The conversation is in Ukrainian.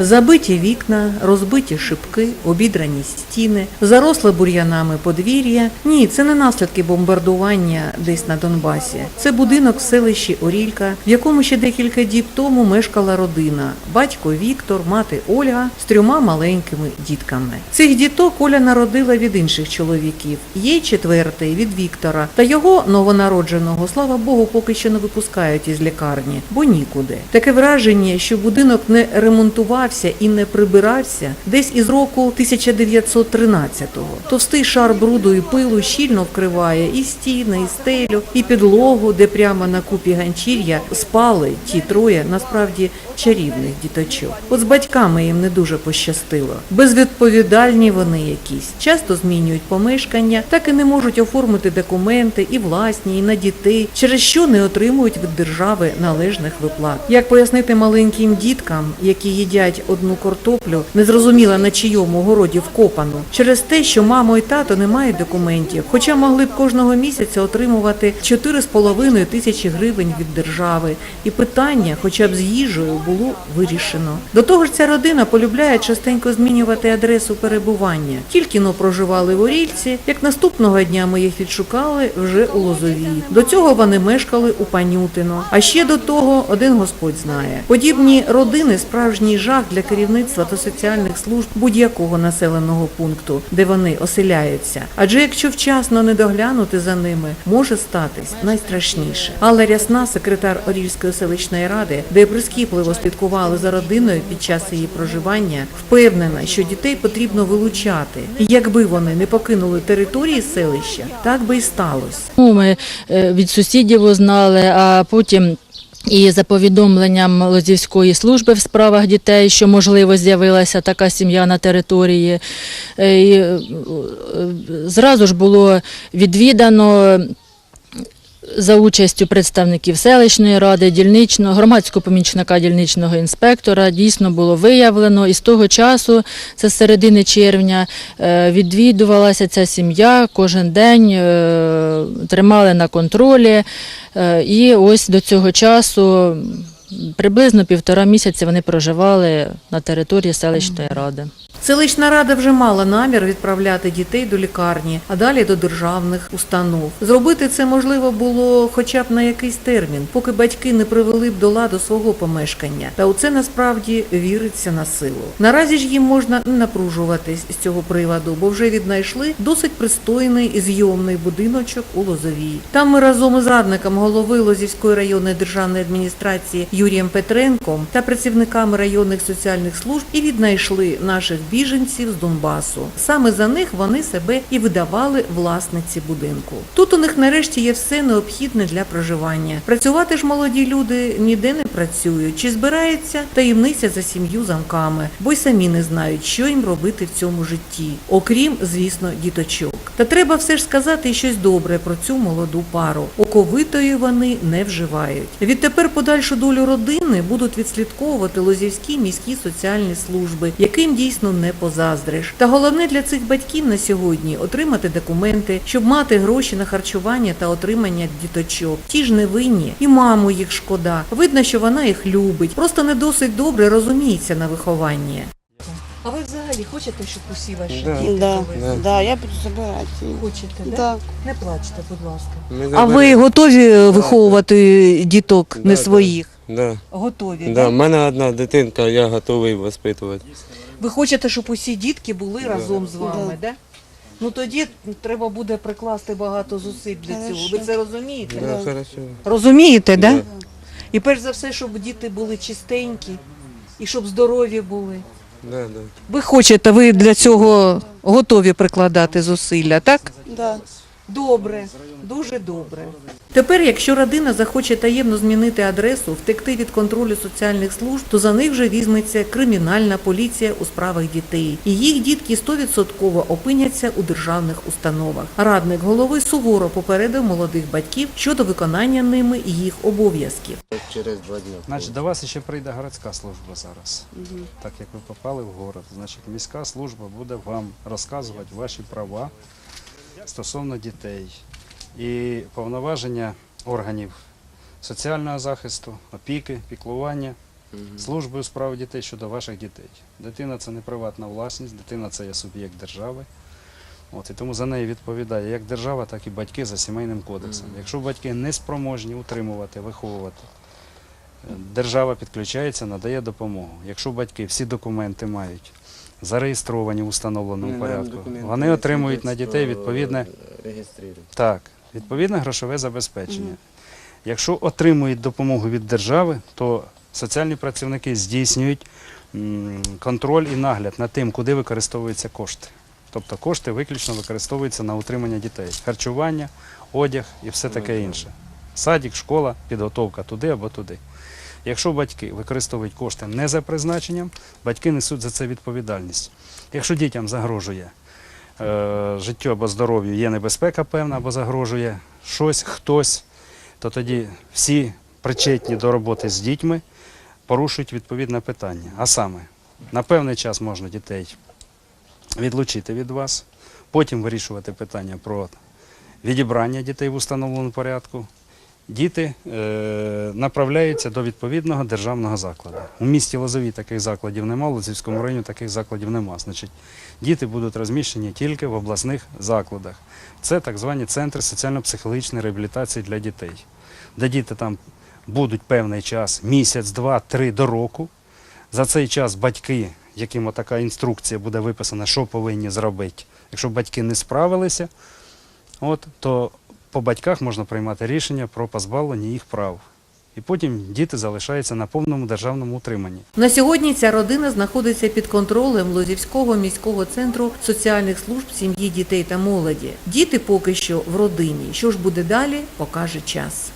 Забиті вікна, розбиті шибки, обідрані стіни, заросле бур'янами подвір'я. Ні, це не наслідки бомбардування десь на Донбасі. Це будинок в селищі Орілька, в якому ще декілька діб тому мешкала родина: батько Віктор, мати Ольга з трьома маленькими дітками. Цих діток Оля народила від інших чоловіків. Є четвертий від Віктора та його новонародженого, слава Богу, поки що не випускають із лікарні, бо нікуди. Таке враження, що будинок не ремонтувався і не прибирався десь із року 1913-го. Товстий шар бруду і пилу щільно вкриває і стіни, і стелю, і підлогу, де прямо на купі ганчір'я спали ті троє насправді чарівних діточок. От з батьками їм не дуже пощастило. Безвідповідальні вони якісь, часто змінюють помешкання, так і не можуть оформити документи і власні, і на дітей, через що не отримують від держави належних виплат. Як пояснити маленьким діткам, які їдять одну картоплю, незрозуміло на чийому городі вкопану, через те, що мамо і тато не мають документів, хоча могли б кожного місяця отримувати 4,5 тисячі гривень від держави, і питання, хоча б з їжею, було вирішено. До того ж, ця родина полюбляє частенько змінювати адресу перебування. Тільки но проживали в Орільці, як наступного дня ми їх відшукали вже у Лозовій. До цього вони мешкали у Панютино. А ще до того один Господь знає. Подібні родини справжній жах для керівництва та соціальних служб будь-якого населеного пункту, де вони оселяються. Адже якщо вчасно не доглянути за ними, може статись найстрашніше. Алла Рясна, секретар Орільської селищної ради, де прискіпливо слідкували за родиною під час її проживання, впевнена, що дітей потрібно вилучати. І якби вони не покинули території селища, так би й сталося. Ну, Ми е, від сусідів узнали, а потім. І за повідомленням Лозівської служби в справах дітей, що можливо з'явилася така сім'я на території, е, і, е, зразу ж було відвідано за участю представників селищної ради, дільничного, громадського помічника дільничного інспектора дійсно було виявлено. І з того часу, це середини червня, е, відвідувалася ця сім'я кожен день, е, тримали на контролі. Е, І ось до цього часу приблизно півтора місяці вони проживали на території селищної ради. Селищна рада вже мала намір відправляти дітей до лікарні, а далі до державних установ. Зробити це можливо було хоча б на якийсь термін, поки батьки не привели б до ладу свого помешкання. Та у це насправді віриться на силу. Наразі ж їм можна не напружуватись з цього приводу, бо вже віднайшли досить пристойний зйомний будиночок у Лозовій. Там ми разом із радником голови Лозівської районної державної адміністрації Юрієм Петренком та працівниками районних соціальних служб і віднайшли наших біженців з Донбасу. Саме за них вони себе і видавали власниці будинку. Тут у них нарешті є все необхідне для проживання. Працювати ж молоді люди ніде не працюють. Чи збирається таємниця за сім'ю замками, бо й самі не знають, що їм робити в цьому житті, окрім, звісно, діточок. Та треба все ж сказати щось добре про цю молоду пару. Оковитої вони не вживають. Відтепер подальшу долю родини будуть відслідковувати лозівські міські соціальні служби, яким дійсно не позаздриш. Та головне для цих батьків на сьогодні отримати документи, щоб мати гроші на харчування та отримання діточок. Ті ж не винні, і маму їх шкода. Видно, що вона їх любить, просто не досить добре розуміється на вихованні. А ви взагалі хочете, щоб усі ваші Да. діти Да, були? Да. да, я буду забирати. Хочете, Да. Не плачте, будь ласка. Ми А ви готові виховувати діток Да, не да. своїх? Да. Готові. Да. Да? мене одна дитинка, я готовий воспитувати. Ви хочете, щоб усі дітки були разом з вами, Да. да? Ну тоді треба буде прикласти багато зусиль для цього. Ви це розумієте? Да, Да. хорошо. Розумієте, да? Да. І перш за все, щоб діти були чистенькі і щоб здорові були. Да, да. Ви хочете, ви для цього готові прикладати зусилля, так? Да. Добре, дуже добре. Тепер, якщо родина захоче таємно змінити адресу, втекти від контролю соціальних служб, то за них вже візьметься кримінальна поліція у справах дітей. І їх дітки 100% опиняться у державних установах. Радник голови суворо попередив молодих батьків щодо виконання ними їх обов'язків. Через два дні. Значить, до вас ще прийде городська служба зараз. Так як ви попали в город, значить міська служба буде вам розказувати ваші права стосовно дітей і повноваження органів соціального захисту, опіки, піклування службою у справах дітей щодо ваших дітей. Дитина це не приватна власність, дитина це є суб'єкт держави. От, і тому за неї відповідає як держава, так і батьки за сімейним кодексом. Якщо батьки не спроможні утримувати, виховувати, е, держава підключається, надає допомогу. Якщо батьки всі документи мають зареєстровані в установленому порядку, вони отримують на дітей відповідне Реєструють. так, відповідне грошове забезпечення. Якщо отримують допомогу від держави, то соціальні працівники здійснюють контроль і нагляд над тим, куди використовуються кошти. Тобто кошти виключно використовуються на утримання дітей, харчування, одяг і все таке інше. Садик, школа, підготовка туди або туди. Якщо батьки використовують кошти не за призначенням, батьки несуть за це відповідальність. Якщо дітям загрожує е, життю або здоров'ю, є небезпека певна або загрожує щось, хтось, то тоді всі причетні до роботи з дітьми порушують відповідне питання. А саме, на певний час можна дітей відлучити від вас, потім вирішувати питання про відібрання дітей в установленому порядку. Діти е, направляються до відповідного державного закладу. У місті Лозові таких закладів немає, в Лозівському районі таких закладів немає. Значить, діти будуть розміщені тільки в обласних закладах. Це так звані центри соціально-психологічної реабілітації для дітей, де діти там будуть певний час, місяць, два, три до року. За цей час батьки, яким така інструкція буде виписана, що повинні зробити. Якщо батьки не справилися, от, то по батьках можна приймати рішення про позбавлення їх прав. І потім діти залишаються на повному державному утриманні. На сьогодні ця родина знаходиться під контролем Лозівського міського центру соціальних служб сім'ї, дітей та молоді. Діти поки що в родині. Що ж буде далі, покаже час.